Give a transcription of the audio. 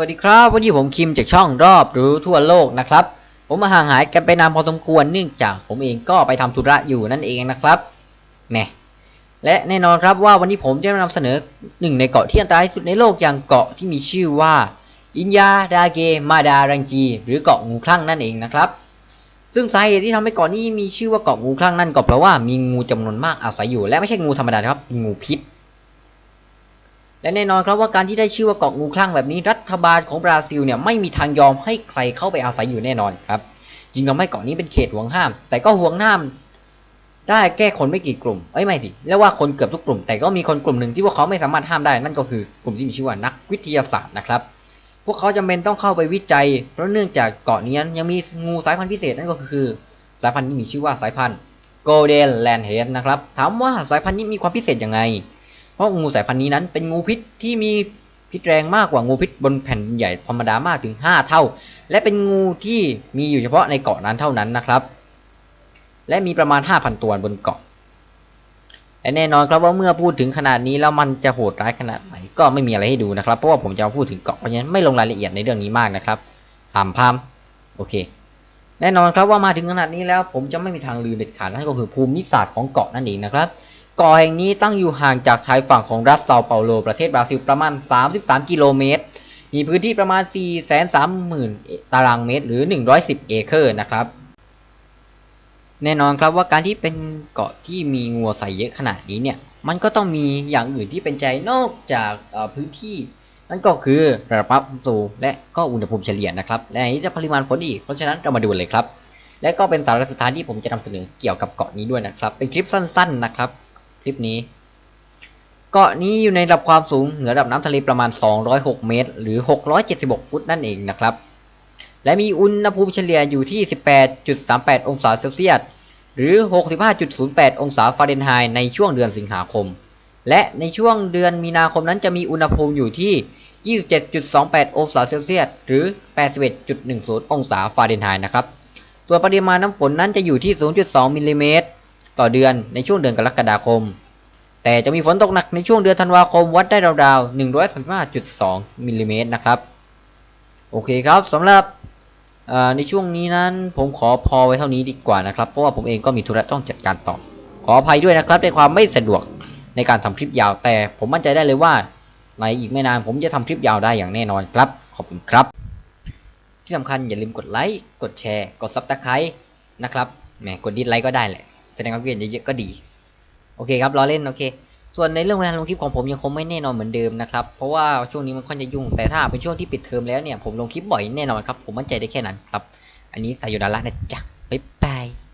วัสดีครับ วันนี้ผมคิมจากช่องรอบรู้ทั่วโลกนะครับ ผมมาห่างหายกันไปนานพอสมควรเนื่องจากผมเองก็ไปทำธุระอยู่นั่นเองนะครับแหมและแน่นอนครับว่าวันนี้ผมจะมานำเสนอหนึ่งในเกาะที่อันตรายที่สุดในโลกอย่างเกาะที่มีชื่อว่า อินยาดาเกมาดารังจี หรือเกาะงูคลั่งนั่นเองนะครับ ซึ่งสาเหตุที่ทำให้เกาะนี้มีชื่อว่าเกาะงูคลั่งนั่นก็เพราะว่ามีงูจำนวนมากอาศัยอยู่ และไม่ใช่งูธรรมดาครับเป็นงูพิษ และแน่นอนครับว่าการที่ได้ชื่อว่าเกาะงูคลั่งแบบนี้รัฐบาลของบราซิลเนี่ยไม่มีทางยอมให้ใครเข้าไปอาศัยอยู่แน่นอนครับจึงทำให้เกาะนี้เป็นเขตห่วงห้าม แต่ก็ห่วงห้าม ได้แก้คนไม่กี่กลุ่มเอ้ยไม่สิเรียกว่าคนเกือบทุกกลุ่ม แต่ก็มีคนกลุ่มหนึ่งที่พวกเขาไม่สามารถห้ามได้นั่นก็คือกลุ่มที่มีชื่อว่านักวิทยาศาสตร์นะครับพวกเขาจำเป็นต้องเข้าไปวิจัย เพราะเนื่องจากเกาะนี้ยังมีงูสายพันธุ์พิเศษนั่นก็คือ สายพันธุ์ที่มีชื่อว่าสายพันธุ์ Golden Landhead นะครับถามว่าสายพันธุ์นี้มีความพิเศษยังไง เพราะงูสายพันธุ์นี้นั้นเป็นงูพิษที่มีพิษแรงมากกว่างูพิษบนแผ่นใหญ่ธรรมดามากถึง 5 เท่า และเป็นงูที่มีอยู่เฉพาะในเกาะนั้นเท่านั้นนะครับ และมีประมาณ 5,000 ตัวบนเกาะและแน่นอนครับว่าเมื่อพูดถึงขนาดนี้แล้วมันจะโหดร้ายขนาดไหนก็ไม่มีอะไรให้ดูนะครับ เพราะว่าผมจะพูดถึงเกาะเพราะฉะนั้นไม่ลงรายละเอียดในเรื่องนี้มากนะครับพามพามโอเค แน่นอนครับว่ามาถึงขนาดนี้แล้วผมจะไม่มีทางลืมเด็ดขาดนั่นก็คือภูมิศาสตร์ของเกาะนั่นเองนะครับ เกาะแห่งนี้ตั้งอยู่ห่างจากชายฝั่งของรัฐเซาเปาโลประเทศบราซิลประมาณ 33 กิโลเมตร มีพื้นที่ประมาณ 430,000 ตารางเมตร หรือ 110 เอเคอร์นะครับ แน่นอนครับว่าการที่เป็นเกาะที่มีงูใส่เยอะขนาดนี้เนี่ย มันก็ต้องมีอย่างอื่นที่เป็นใจนอกจากพื้นที่ นั่นก็คือระดับสูงและก็อุณหภูมิเฉลี่ยนะครับ และอันนี้จะปริมาณฝนอีก เพราะฉะนั้นเรามาดูเลยครับ และก็เป็นสาระสุดท้ายที่ผมจะนำเสนอเกี่ยวกับเกาะนี้ด้วยนะครับ เป็นคลิปสั้น ๆ นะครับ ลิปนี้ เกาะนี้อยู่ในระดับความสูงเหนือระดับน้ำทะเลประมาณ 206 เมตร หรือ 676 ฟุตนั่นเองนะครับ และมีอุณหภูมิเฉลี่ยอยู่ที่ 18.38 องศาเซลเซียส หรือ 65.08 องศาฟาเรนไฮต์ในช่วงเดือนสิงหาคม และในช่วงเดือนมีนาคมนั้นจะมีอุณหภูมิอยู่ที่27.28 องศาเซลเซียส หรือ 81.10 องศาฟาเรนไฮต์นะครับ ส่วนปริมาณน้ำฝนนั้นจะอยู่ที่ 0.2 มิลลิเมตร ต่อเดือนในช่วงเดือนกรกฎาคม แต่จะมีฝนตกหนักในช่วงเดือนธันวาคมวัดได้ราวๆ135.2มิลลิเมตรนะครับ โอเคครับสำหรับในช่วงนี้นั้นผมขอพอไว้เท่านี้ดีกว่านะครับ เพราะว่าผมเองก็มีธุระต้องจัดการต่อ ขออภัยด้วยนะครับในความไม่สะดวกในการทำคลิปยาว แต่ผมมั่นใจได้เลยว่าในอีกไม่นานผมจะทำคลิปยาวได้อย่างแน่นอนครับ ขอบคุณครับ ที่สำคัญอย่าลืมกดไลค์กดแชร์ กดซับสไครต์นะครับแหมกดดิสไลค์ก็ได้แหละ แสดงความคิดเห็นเยอะๆก็ดี โอเคครับรอเล่นโอเค ส่วนในเรื่องเวลาลงคลิปของผมยังคงไม่แน่นอนเหมือนเดิมนะครับ เพราะว่าช่วงนี้มันค่อนจะยุ่ง แต่ถ้าเป็นช่วงที่ปิดเทอมแล้วเนี่ยผมลงคลิปบ่อยแน่นอนครับ ผมมั่นใจได้แค่นั้นครับ อันนี้สายโยดาระนะจ๊ะบ๊ายบาย